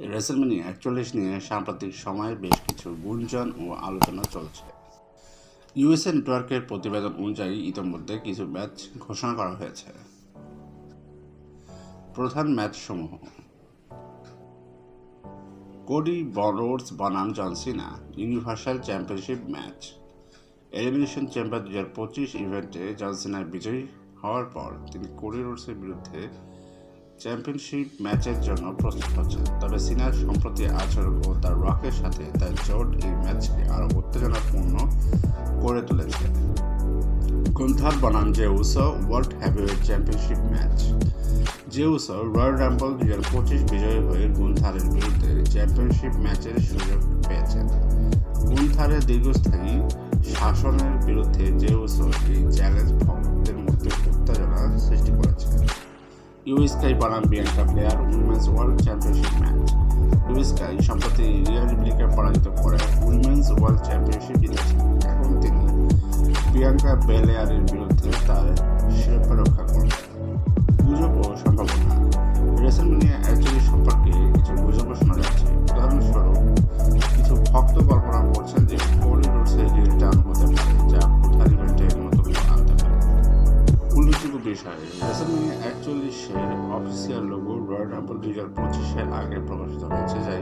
WrestleMania একচল্লিশ নিয়ে সাম্প্রতিক সময়ে বেশ কিছু গুঞ্জন ও আলোচনা চলছে। ইউএসএ নেটওয়ার্কের প্রতিবেদন অনুযায়ী ইতিমধ্যে কিছু ম্যাচ ঘোষণা করা হয়েছে। প্রধান ম্যাচসমূহ। কোডি, বরোডস, বনাম John Cena universal championship match. Elimination champion দু হাজার পঁচিশ ইভেন্টে জনসিনা বিজয়ী হওয়ার পর তিনি কোডি, রোডসের বিরুদ্ধে চ্যাম্পিয়নশিপ ম্যাচের জন্য প্রস্তুত হচ্ছেন। তবে সিনার সম্প্রতি আচরণ ও তার রকের সাথে তার জোট এই ম্যাচকে আরও উত্তেজনাপূর্ণ করে তুলেছে। গুন্থার বনাম Jey Uso, world heavyweight championship match. Jey Uso, Royal Rumble দুই হাজার পঁচিশ বিজয়ী হয়ে গুন্থারের বিরুদ্ধে চ্যাম্পিয়নশিপ ম্যাচের সুযোগ পেয়েছেন। গুন্থারের দীর্ঘস্থায়ী শাসনের বিরুদ্ধে জেউসো এই চ্যালেঞ্জ ভক্তদের ইউএসকাই বনাম Bianca Belair women's world championship match Iyo Sky সম্প্রতি রিয়াল ব্লিকে পরাজিত করে উইমেন্স ওয়ার্ল্ড চ্যাম্পিয়নশিপ জিতেছেন এখন তিনি প্রিয়াঙ্কা বেলেয়ারের বিরুদ্ধে তার শিরোপা রক্ষা করবেন গুজব ও সম্ভাবনা। রেসেলমেনিয়া একচল্লিশ সম্পর্কে কিছু গুজব শোনা যাচ্ছে। উদাহরণস্বরূপ, কিছু ভক্ত কল্পনা করছেন যে উল্লেখযোগ্য বিষয়। রেসেলমেনিয়া একচল্লিশের অফিসিয়াল লোগো রয়্যাল টেম্পল দুই হাজার পঁচিশের আগে প্রকাশিত হয়েছে যা